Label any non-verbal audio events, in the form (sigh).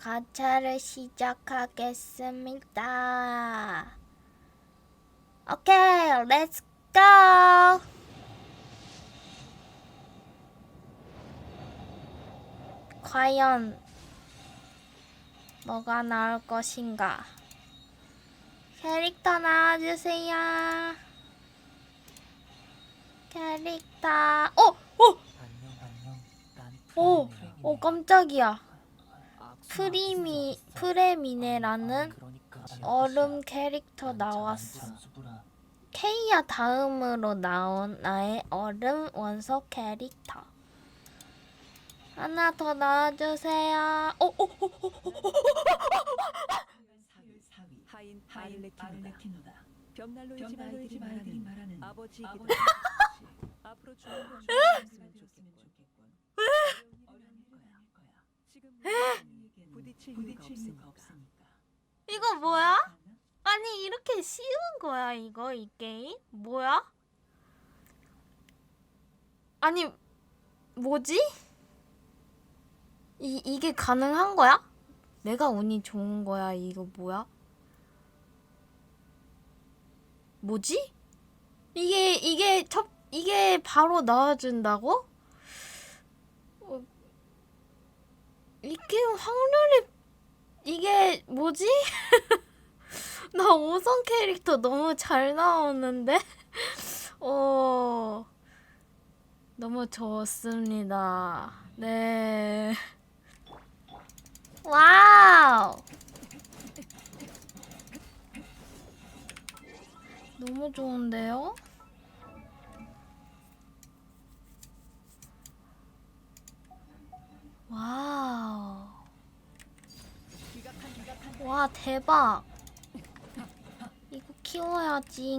가차를 시작하겠습니다. 오케이, 렛츠 고! 과연 뭐가 나올 것인가? 캐릭터 나와주세요. 캐릭터. 어, 어, 안녕 안녕 난 오, 프레미네. 오 깜짝이야. 프리미. 프레미네라는 그러니까 얼음 캐릭터 나왔어. 케이야 다음으로 나온 나의 얼음 원소 캐릭터. 하나 더 나와주세요. 어, 어, 어, 어, 어, 어. 사위 하인. 아르레키노다. 벽난로이지 말아들이 말하는 아버지 앞으로 좋은 걸좋았으면 좋았으면 좋겠군. 좋겠군. 어려운 일 아닐 거야. 지금 우리에겐 부딪힐 부딪힐 이유가 없으니까. 이거 뭐야? 아니 이렇게 쉬운 거야 이거 이 게임? 뭐야? 아니 뭐지? 이 이게 가능한 거야? 내가 운이 좋은 거야 이거 뭐야? 뭐지? 이게 이게 첫 이게 바로 나와준다고? 어, 이게 확률이 이게 뭐지? (laughs) 나 5성 캐릭터 너무 잘 나오는데? (laughs) 어, 너무 좋습니다. 네. 와우! 너무 좋은데요? 와우. 와, 대박. 이거 키워야지.